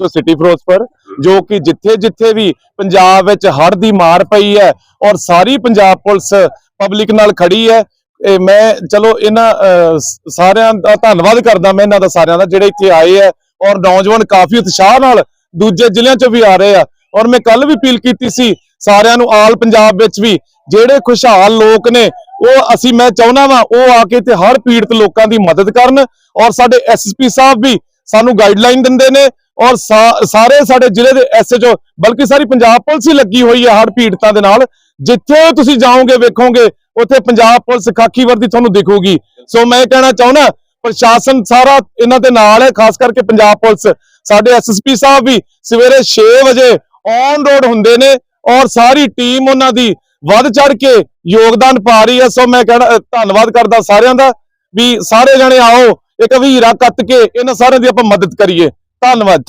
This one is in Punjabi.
ਐਸਐਚਓ ਸਿਟੀ ਫਿਰੋਜ਼ਪੁਰ ਜੋ ਕਿ ਜਿੱਥੇ ਜਿੱਥੇ ਵੀ ਪੰਜਾਬ ਵਿੱਚ ਹੜ੍ਹ ਦੀ ਮਾਰ ਪਈ ਹੈ ਔਰ ਸਾਰੀ ਪੰਜਾਬ ਪੁਲਿਸ ਪਬਲਿਕ ਨਾਲ ਖੜੀ ਹੈ ਇਹ ਮੈਂ ਚਲੋ ਇਹਨਾਂ ਅਹ, ਸਾਰਿਆਂ ਦਾ ਧੰਨਵਾਦ ਕਰਦਾ ਮੈਂ ਇਹਨਾਂ ਦਾ ਸਾਰਿਆਂ ਦਾ ਜਿਹੜੇ ਇੱਥੇ ਆਏ ਹੈ ਔਰ ਨੌਜਵਾਨ ਕਾਫੀ ਉਤਸ਼ਾਹ ਨਾਲ ਦੂਜੇ ਜ਼ਿਲ੍ਹਿਆਂ ਚੋਂ ਵੀ ਆ ਰਹੇ ਆ। ਔਰ ਮੈਂ ਕੱਲ ਵੀ ਅਪੀਲ ਕੀਤੀ ਸੀ ਸਾਰਿਆਂ ਨੂੰ ਆਲ ਪੰਜਾਬ ਵਿੱਚ ਵੀ ਜਿਹੜੇ ਖੁਸ਼ਹਾਲ ਲੋਕ ਨੇ ਉਹ ਅਸੀਂ ਮੈਂ ਚਾਹੁੰਦਾ ਵਾਂ ਉਹ ਆ ਕੇ ਤੇ ਹਰ ਪੀੜਤ ਲੋਕਾਂ ਦੀ ਮਦਦ ਕਰਨ ਔਰ ਸਾਡੇ ਐਸਐਸਪੀ ਸਾਹਿਬ ਵੀ ਸਾਨੂੰ ਗਾਈਡਲਾਈਨ ਦਿੰਦੇ ਨੇ ਔਰ ਸਾ- ਸਾਰੇ ਸਾਡੇ ਜ਼ਿਲ੍ਹੇ ਦੇ ਐਸਐਚਓ ਬਲਕਿ ਸਾਰੀ ਪੰਜਾਬ ਪੁਲਿਸ ਹੀ ਲੱਗੀ ਹੋਈ ਹੈ ਹਰ ਪੀੜਤਾਂ ਦੇ ਨਾਲ। ਜਿੱਥੇ ਤੁਸੀਂ ਜਾਓਗੇ, ਵੇਖੋਗੇ, ਉੱਥੇ ਪੰਜਾਬ ਪੁਲਿਸ ਖਾਕੀ ਵਰਦੀ ਤੁਹਾਨੂੰ ਦਿਖੂਗੀ। ਸੋ ਮੈਂ ਕਹਿਣਾ ਚਾਹੁੰਦਾ, ਪ੍ਰਸ਼ਾਸਨ ਸਾਰਾ ਇਹਨਾਂ ਦੇ ਨਾਲ ਹੈ, ਖਾਸ ਕਰਕੇ ਪੰਜਾਬ ਪੁਲਿਸ। ਸਾਡੇ ਐਸਐਸਪੀ ਸਾਹਿਬ ਵੀ ਸਵੇਰੇ 6 ਵਜੇ ਔਨ ਰੋਡ ਹੁੰਦੇ ਨੇ ਔਰ ਸਾਰੀ ਟੀਮ ਉਹਨਾਂ ਦੀ ਵੱਧ ਚੜ ਕੇ ਯੋਗਦਾਨ ਪਾ ਰਹੀ ਹੈ। ਸੋ ਮੈਂ ਕਹਿਣਾ ਧੰਨਵਾਦ ਕਰਦਾ ਸਾਰਿਆਂ ਦਾ ਵੀ ਸਾਰੇ ਜਣੇ ਆਓ, ਇੱਕ ਵੀਰਾ ਕੱਤ ਕੇ ਇਹਨਾਂ ਸਾਰਿਆਂ ਦੀ ਆਪਾਂ ਮਦਦ ਕਰੀਏ। ਧੰਨਵਾਦ।